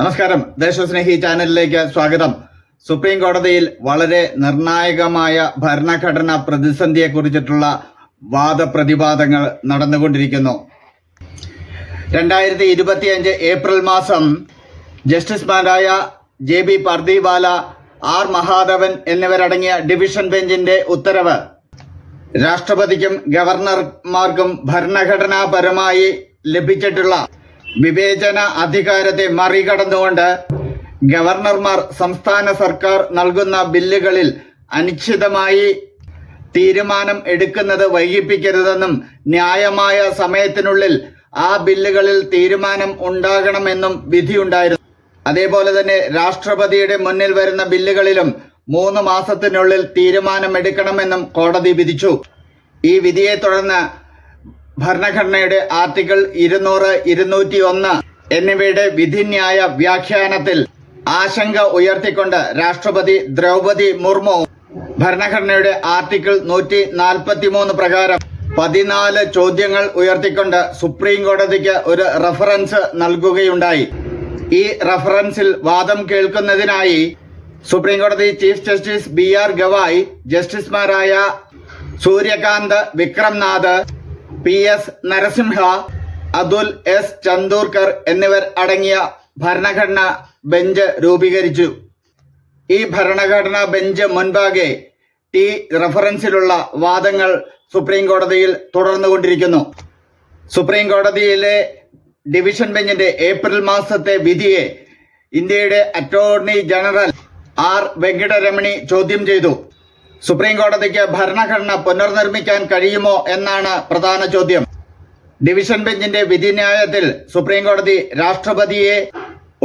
നമസ്കാരം. ദേശസ്നേഹി ചാനലിലേക്ക് സ്വാഗതം. സുപ്രീം കോടതിയിൽ വളരെ നിർണായകമായ ഭരണഘടനാ പ്രതിസന്ധിയെ കുറിച്ചിട്ടുള്ള വാദപ്രതിവാദങ്ങൾ നടന്നുകൊണ്ടിരിക്കുന്നു. രണ്ടായിരത്തി ഇരുപത്തിയഞ്ച് ഏപ്രിൽ മാസം ജസ്റ്റിസുമാരായ J B Pardiwala R Mahadevan എന്നിവരടങ്ങിയ ഡിവിഷൻ ബെഞ്ചിന്റെ ഉത്തരവ്. രാഷ്ട്രപതിക്കും ഗവർണർമാർക്കും ഭരണഘടനാപരമായി ലഭിച്ചിട്ടുള്ള വിവേചന അധികാരത്തെ മറികടന്നുകൊണ്ട് ഗവർണർമാർ സംസ്ഥാന സർക്കാർ നൽകുന്ന ബില്ലുകളിൽ അനിശ്ചിതമായി തീരുമാനം എടുക്കുന്നത് വൈകിപ്പിക്കരുതെന്നും ന്യായമായ സമയത്തിനുള്ളിൽ ആ ബില്ലുകളിൽ തീരുമാനം ഉണ്ടാകണമെന്നും വിധിയുണ്ടായിരുന്നു. അതേപോലെ തന്നെ രാഷ്ട്രപതിയുടെ മുന്നിൽ വരുന്ന ബില്ലുകളിലും മൂന്ന് മാസത്തിനുള്ളിൽ തീരുമാനം എടുക്കണമെന്നും കോടതി വിധിച്ചു. ഈ വിധിയെ തുടർന്ന് ഭരണഘടനയുടെ ആർട്ടിക്കിൾ ഇരുന്നൂറ് ഇരുന്നൂറ്റി ഒന്ന് എന്നിവയുടെ വിധിന്യായ വ്യാഖ്യാനത്തിൽ ആശങ്ക ഉയർത്തിക്കൊണ്ട് രാഷ്ട്രപതി ദ്രൗപതി മുർമു ഭരണഘടനയുടെ ആർട്ടിക്കിൾ നൂറ്റി നാൽപ്പത്തി മൂന്ന് പ്രകാരം പതിനാല് ചോദ്യങ്ങൾ ഉയർത്തിക്കൊണ്ട് സുപ്രീം കോടതിക്ക് ഒരു റഫറൻസ് നൽകുകയുണ്ടായി. ഈ റഫറൻസിൽ വാദം കേൾക്കുന്നതിനായി സുപ്രീം കോടതി chief justice B R Gavai ജസ്റ്റിസുമാരായ Suryakant Vikram Nath P S Narasimha Atul S Chandurkar എന്നിവർ അടങ്ങിയ ഭരണഘടനാ ബെഞ്ച് രൂപീകരിച്ചു. ഈ ഭരണഘടനാ ബെഞ്ച് മുൻപാകെ ടി റഫറൻസിലുള്ള വാദങ്ങൾ സുപ്രീം കോടതിയിൽ തുടർന്നുകൊണ്ടിരിക്കുന്നു. സുപ്രീം കോടതിയിലെ ഡിവിഷൻ ബെഞ്ചിന്റെ ഏപ്രിൽ മാസത്തെ വിധിയെ ഇന്ത്യയുടെ അറ്റോർണി ജനറൽ ആർ വെങ്കിടരമണി ചോദ്യം ചെയ്തു. സുപ്രീം കോടതിക്ക് ഭരണഘടന പുനർനിർമ്മിക്കാൻ കഴിയുമോ എന്നാണ് പ്രധാന ചോദ്യം. ഡിവിഷൻ ബെഞ്ചിന്റെ വിധിന്യായത്തിൽ സുപ്രീം കോടതി രാഷ്ട്രപതിയെ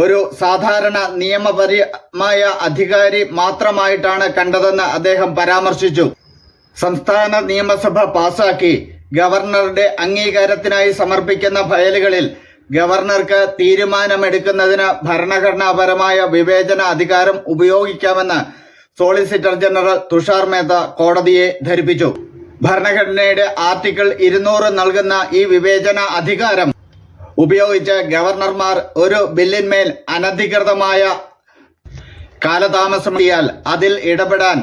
ഒരു സാധാരണ നിയമപരമായ അധികാരി മാത്രമായിട്ടാണ് കണ്ടതെന്ന് അദ്ദേഹം പരാമർശിച്ചു. സംസ്ഥാന നിയമസഭ പാസാക്കി. ഗവർണറുടെ അംഗീകാരത്തിനായി സമർപ്പിക്കുന്ന ഫയലുകളിൽ ഗവർണർക്ക് തീരുമാനമെടുക്കുന്നതിന് ഭരണഘടനാപരമായ വിവേചന അധികാരം ഉപയോഗിക്കാമെന്ന് സോളിസിറ്റർ ജനറൽ തുഷാർ മേത്ത കോടതിയെ ധരിപ്പിച്ചു. ഭരണഘടനയുടെ ആർട്ടിക്കിൾ ഇരുന്നൂറ് നൽകുന്ന ഈ വിവേചന അധികാരം ഉപയോഗിച്ച് ഗവർണർമാർ ഒരു ബില്ലിന്മേൽ അനധികൃതമായ കാലതാമസം ചെയ്യാൽ അതിൽ ഇടപെടാൻ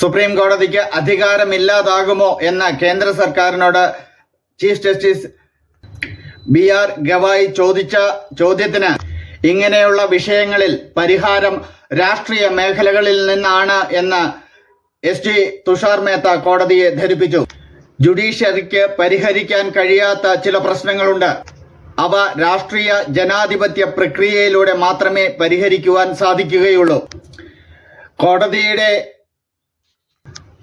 സുപ്രീം കോടതിക്ക് അധികാരമില്ലാതാകുമോ എന്ന കേന്ദ്ര സർക്കാരിനോട് chief justice B R Gavai ചോദിച്ച ചോദ്യത്തിന് ഇങ്ങനെയുള്ള വിഷയങ്ങളിൽ പരിഹാരം രാഷ്ട്രീയ മേഖലകളിൽ നിന്നാണ് എന്ന് എസ് ജി തുഷാർ മേത്ത കോടതിയെ ധരിപ്പിച്ചു. ജുഡീഷ്യറിക്ക് പരിഹരിക്കാൻ കഴിയാത്ത ചില പ്രശ്നങ്ങളുണ്ട്. അവ രാഷ്ട്രീയ ജനാധിപത്യ പ്രക്രിയയിലൂടെ മാത്രമേ പരിഹരിക്കുവാൻ സാധിക്കുകയുള്ളൂ. കോടതിയുടെ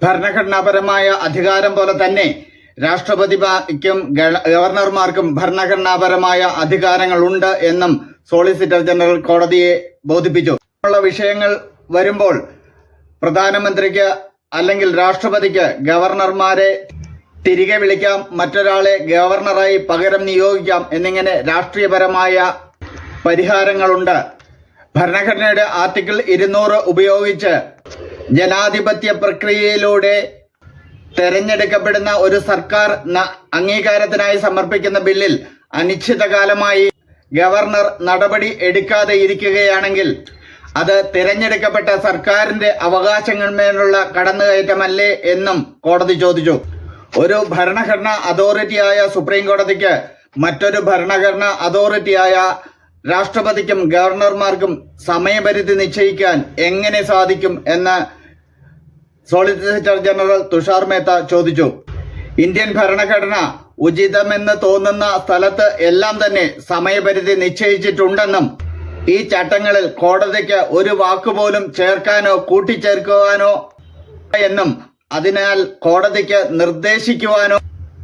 ഭരണഘടനാപരമായ അധികാരം പോലെ തന്നെ രാഷ്ട്രപതിക്കും ഗവർണർമാർക്കും ഭരണഘടനാപരമായ അധികാരങ്ങളുണ്ട് എന്നും സോളിസിറ്റർ ജനറൽ കോടതിയെ ബോധിപ്പിച്ചു. ഉള്ള വിഷയങ്ങൾ വരുമ്പോൾ പ്രധാനമന്ത്രിക്ക് അല്ലെങ്കിൽ രാഷ്ട്രപതിക്ക് ഗവർണർമാരെ തിരികെ വിളിക്കാം മറ്റൊരാളെ ഗവർണറായി പകരം നിയോഗിക്കാം എന്നിങ്ങനെ രാഷ്ട്രീയപരമായ പരിഹാരങ്ങളുണ്ട്. ഭരണഘടനയുടെ ആർട്ടിക്കിൾ ഇരുന്നൂറ് ഉപയോഗിച്ച് ജനാധിപത്യ പ്രക്രിയയിലൂടെ തെരഞ്ഞെടുക്കപ്പെടുന്ന ഒരു സർക്കാർ അംഗീകാരത്തിനായി സമർപ്പിക്കുന്ന ബില്ലിൽ അനിശ്ചിതകാലമായി ഗവർണർ നടപടി എടുക്കാതെ ഇരിക്കുകയാണെങ്കിൽ അത് തിരഞ്ഞെടുക്കപ്പെട്ട സർക്കാരിന്റെ അവകാശങ്ങളിന്മേലുള്ള കടന്നുകയറ്റമല്ലേ എന്നും കോടതി ചോദിച്ചു. ഒരു ഭരണഘടനാ അതോറിറ്റിയായ സുപ്രീം കോടതിക്ക് മറ്റൊരു ഭരണഘടനാ അതോറിറ്റിയായ രാഷ്ട്രപതിക്കും ഗവർണർമാർക്കും സമയപരിധി നിശ്ചയിക്കാൻ എങ്ങനെ സാധിക്കും എന്ന് സോളിസിറ്റർ ജനറൽ തുഷാർ മേത്ത ചോദിച്ചു. ഇന്ത്യൻ ഭരണഘടന ഉചിതമെന്ന് തോന്നുന്ന സ്ഥലത്ത് എല്ലാം തന്നെ സമയപരിധി നിശ്ചയിച്ചിട്ടുണ്ടെന്നും ഈ ചട്ടങ്ങളിൽ കോടതിക്ക് ഒരു വാക്കുപോലും ചേർക്കാനോ കൂട്ടിച്ചേർക്കുവാനോ എന്നും അതിനാൽ കോടതിക്ക് നിർദ്ദേശിക്കുവാനോ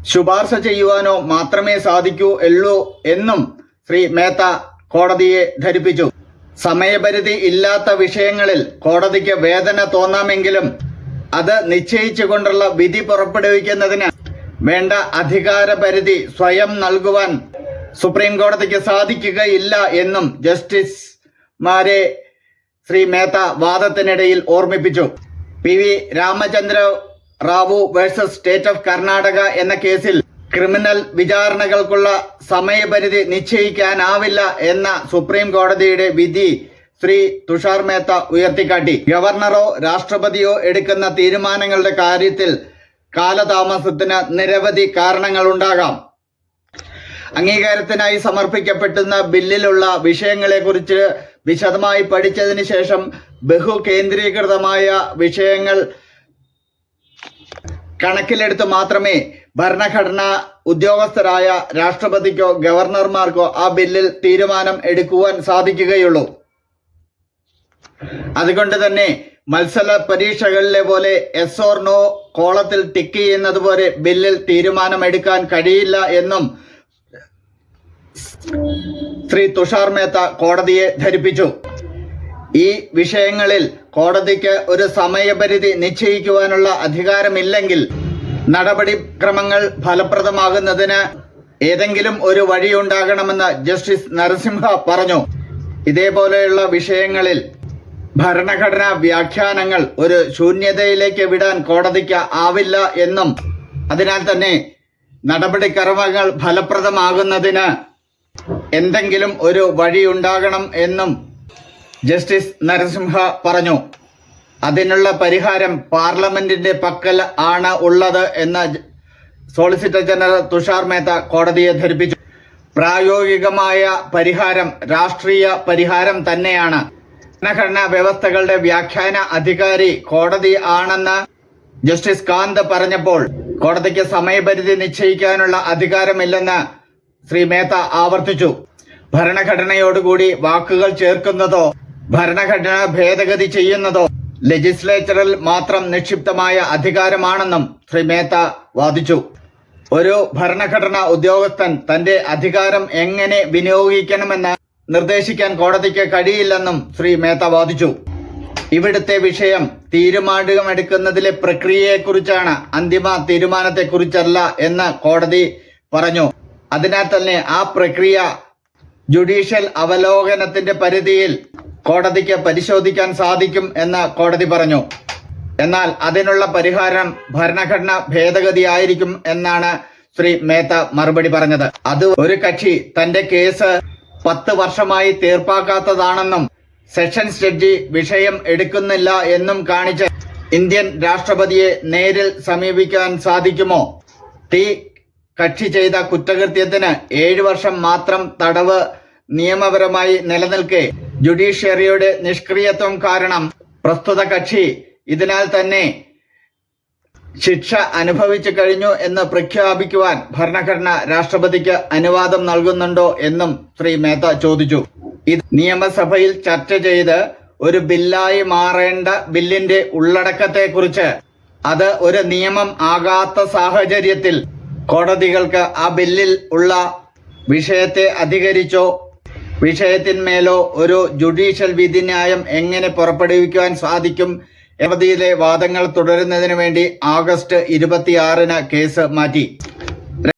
ശുപാർശ ചെയ്യുവാനോ മാത്രമേ സാധിക്കൂ ഉള്ളൂ എന്നും ശ്രീ മേത്ത കോടതിയെ ധരിപ്പിച്ചു. സമയപരിധി ഇല്ലാത്ത വിഷയങ്ങളിൽ കോടതിക്ക് വേദന തോന്നാമെങ്കിലും അത് നിശ്ചയിച്ചുകൊണ്ടുള്ള വിധി പുറപ്പെടുവിക്കുന്നതിന് വേണ്ട അധികാരപരിധി സ്വയം നൽകുവാൻ സുപ്രീം കോടതിക്ക് സാധിക്കുകയില്ല എന്നും ജസ്റ്റിസ് മാരെ ശ്രീ മേത്ത വാദത്തിനിടയിൽ ഓർമ്മിപ്പിച്ചു. P V Ramachandra Rao versus state of Karnataka എന്ന കേസിൽ ക്രിമിനൽ വിചാരണകൾക്കുള്ള സമയപരിധി നിശ്ചയിക്കാനാവില്ല എന്ന സുപ്രീം കോടതിയുടെ വിധി ശ്രീ തുഷാർ മേത്ത ഉയർത്തിക്കാട്ടി. ഗവർണറോ രാഷ്ട്രപതിയോ എടുക്കുന്ന തീരുമാനങ്ങളുടെ കാര്യത്തിൽ കാലതാമസത്തിന് നിരവധി കാരണങ്ങളുണ്ടാകാം. അംഗീകാരത്തിനായി സമർപ്പിക്കപ്പെട്ടുന്ന ബില്ലിലുള്ള വിഷയങ്ങളെക്കുറിച്ച് വിശദമായി പഠിച്ചതിന് ശേഷം ബഹു കേന്ദ്രീകൃതമായ വിഷയങ്ങൾ കണക്കിലെടുത്ത് മാത്രമേ ഭരണഘടന ഉദ്യോഗസ്ഥരായ രാഷ്ട്രപതിക്കോ ഗവർണർമാർക്കോ ആ ബില്ലിൽ തീരുമാനം എടുക്കുവാൻ സാധിക്കുകയുള്ളൂ. അതുകൊണ്ട് തന്നെ മത്സര പരീക്ഷകളിലെ പോലെ എസ് ഓർ നോ കോളത്തിൽ ടിക്ക് ചെയ്യുന്നത് പോലെ ബില്ലിൽ തീരുമാനമെടുക്കാൻ കഴിയില്ല എന്നും ശ്രീ തുഷാർ മേത്ത കോടതിയെ ധരിപ്പിച്ചു. ഈ വിഷയങ്ങളിൽ കോടതിക്ക് ഒരു സമയപരിധി നിശ്ചയിക്കുവാനുള്ള അധികാരമില്ലെങ്കിൽ നടപടിക്രമങ്ങൾ ഫലപ്രദമാകുന്നതിന് ഏതെങ്കിലും ഒരു വഴിയുണ്ടാകണമെന്ന് ജസ്റ്റിസ് നരസിംഹ പറഞ്ഞു. ഇതേപോലെയുള്ള വിഷയങ്ങളിൽ ഭരണഘടനാ വ്യാഖ്യാനങ്ങൾ ഒരു ശൂന്യതയിലേക്ക് വിടാൻ കോടതിക്ക് ആവില്ല എന്നും അതിനാൽ തന്നെ നടപടിക്രമങ്ങൾ ഫലപ്രദമാകുന്നതിന് എന്തെങ്കിലും ഒരു വഴിയുണ്ടാകണം എന്നും ജസ്റ്റിസ് നരസിംഹ പറഞ്ഞു. അതിനുള്ള പരിഹാരം പാർലമെന്റിന്റെ പക്കൽ ആണ് ഉള്ളത് എന്ന് സോളിസിറ്റർ ജനറൽ തുഷാർ മേത്ത കോടതിയെ ധരിപ്പിച്ചു. പ്രായോഗികമായ പരിഹാരം രാഷ്ട്രീയ പരിഹാരം തന്നെയാണ്. ഭരണഘടനാ വ്യവസ്ഥകളുടെ വ്യാഖ്യാന അധികാരി കോടതി ആണെന്ന് ജസ്റ്റിസ് കാന്ത് പറഞ്ഞപ്പോൾ കോടതിക്ക് സമയപരിധി നിശ്ചയിക്കാനുള്ള അധികാരമില്ലെന്ന് ശ്രീ മേത്ത ആവർത്തിച്ചു. ഭരണഘടനയോടുകൂടി വാക്കുകൾ ചേർക്കുന്നതോ ഭരണഘടന ഭേദഗതി ചെയ്യുന്നതോ ലെജിസ്ലേച്ചറിൽ മാത്രം നിക്ഷിപ്തമായ അധികാരമാണെന്നും ശ്രീ മേത്ത വാദിച്ചു. ഒരു ഭരണഘടനാ ഉദ്യോഗസ്ഥൻ തന്റെ അധികാരം എങ്ങനെ വിനിയോഗിക്കണമെന്ന് നിർദ്ദേശിക്കാൻ കോടതിക്ക് കഴിയില്ലെന്നും ശ്രീ മേത്ത വാദിച്ചു. ഇവിടുത്തെ വിഷയം തീരുമാനമെടുക്കുന്നതിലെ പ്രക്രിയയെക്കുറിച്ചാണ് അന്തിമ തീരുമാനത്തെക്കുറിച്ചല്ല എന്ന് കോടതി പറഞ്ഞു. അതിനാൽ തന്നെ ആ പ്രക്രിയ ജുഡീഷ്യൽ അവലോകനത്തിന്റെ പരിധിയിൽ കോടതിക്ക് പരിശോധിക്കാൻ സാധിക്കും എന്ന് കോടതി പറഞ്ഞു. എന്നാൽ അതിനുള്ള പരിഹാരം ഭരണഘടന ഭേദഗതി ആയിരിക്കും എന്നാണ് ശ്രീ മേത്ത മറുപടി പറഞ്ഞത്. അത് ഒരു കക്ഷി തന്റെ കേസ് പത്ത് വർഷമായി തീർപ്പാക്കാത്തതാണെന്നും സെഷൻസ് ജഡ്ജി വിഷയം എടുക്കുന്നില്ല എന്നും കാണിച്ച് ഇന്ത്യൻ രാഷ്ട്രപതിയെ നേരിൽ സമീപിക്കാൻ സാധിക്കുമോ? ടി കക്ഷി ചെയ്ത കുറ്റകൃത്യത്തിന് ഏഴ് വർഷം മാത്രം തടവ് നിയമപരമായി നിലനിൽക്കെ. ജുഡീഷ്യറിയുടെ നിഷ്ക്രിയത്വം കാരണം പ്രസ്തുത കക്ഷി. ഇതിനാൽ തന്നെ ശിക്ഷ അനുഭവിച്ചു കഴിഞ്ഞു എന്ന് പ്രഖ്യാപിക്കുവാൻ ഭരണഘടന രാഷ്ട്രപതിക്ക് അനുവാദം നൽകുന്നുണ്ടോ എന്നും ശ്രീ മേത്ത ചോദിച്ചു. ഇത് നിയമസഭയിൽ ചർച്ച ചെയ്ത് ഒരു ബില്ലായി മാറേണ്ട ബില്ലിന്റെ ഉള്ളടക്കത്തെക്കുറിച്ച്. അത് ഒരു നിയമം ആകാത്ത സാഹചര്യത്തിൽ കോടതികൾക്ക് ആ ബില്ലിൽ ഉള്ള വിഷയത്തെ അധികരിച്ചോ വിഷയത്തിന്മേലോ ഒരു ജുഡീഷ്യൽ വിധിന്യായം എങ്ങനെ പുറപ്പെടുവിക്കുവാൻ സാധിക്കും കോടതിയിലെ വാദങ്ങൾ തുടരുന്നതിന് വേണ്ടി ആഗസ്റ്റ് ഇരുപത്തിയാറിന് കേസ് മാറ്റി.